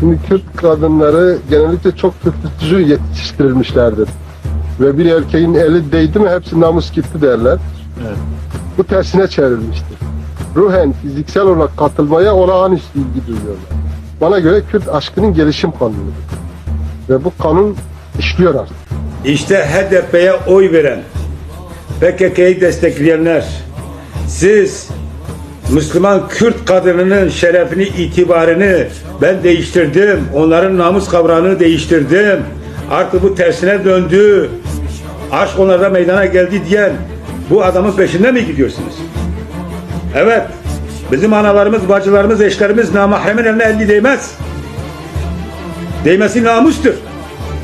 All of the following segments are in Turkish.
Şimdi Kürt kadınları genellikle çok tutucu yetiştirilmişlerdir. Ve bir erkeğin eli değdi mi hepsi namus gitti derler. Bu tersine çevrilmiştir. Ruhen, fiziksel olarak katılmaya olağanüstü ilgi duyuyorlar. Bana göre Kürt aşkının gelişim kanunudur. Ve bu kanun işliyor artık. İşte HDP'ye oy veren, PKK'yı destekleyenler, siz Müslüman Kürt kadınının şerefini, itibarını ben değiştirdim. Onların namus kavramını değiştirdim. Artık bu tersine döndü. Aşk onlarda meydana geldi diyen bu adamın peşinde mi gidiyorsunuz? Evet. Bizim analarımız, bacılarımız, eşlerimiz namahremin eline elli değmez. Değmesi namustur.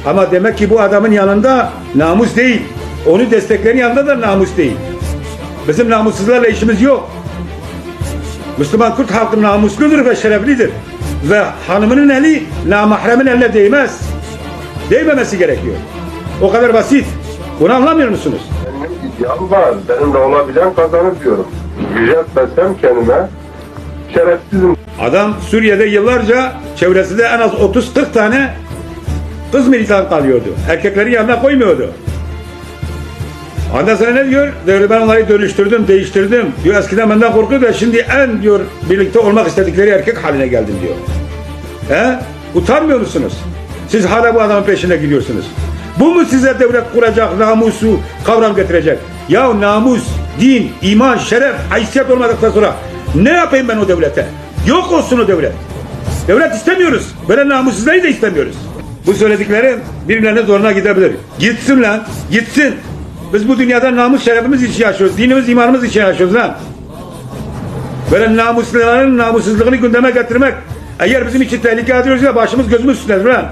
Ama demek ki bu adamın yanında namus değil. Onu desteklerin yanında da namus değil. Bizim namussuzlarla işimiz yok. Müslüman Kürt halkı namusludur ve şereflidir. Ve hanımının eli namahremin eline değmez. Değmemesi gerekiyor. O kadar basit. Bunu anlamıyor musunuz? Benim iddiam var. Benimle olabilen kazanır diyorum. Yüceltmesem kendime şerefsizim Adam Suriye'de yıllarca çevresinde en az 30-40 tane kız militan kalıyordu. Erkekleri yanına koymuyordu. Ondan sonra ne diyor? Diyor ben onları dönüştürdüm, değiştirdim. Diyor eskiden benden korkuyordu şimdi en diyor birlikte olmak istedikleri erkek haline geldim diyor. He? Utanmıyor musunuz? Siz hala bu adamın peşine gidiyorsunuz. Bu mu size devlet kuracak, namusu kavram getirecek? Ya namus, din, iman, şeref, haysiyet olmadıktan sonra ne yapayım ben o devlete? Yok olsun o devlet. Devlet istemiyoruz. Böyle namussuzları da istemiyoruz. Bu söylediklerim birilerine zoruna gidebilir. Gitsin lan, gitsin. Biz bu dünyada namus şerefimiz için yaşıyoruz. Dinimiz, imanımız için yaşıyoruz lan. Böyle namusluların namussuzluğunu gündeme getirmek eğer bizim için tehlike ediyorsa başımız gözümüz üstündedir lan.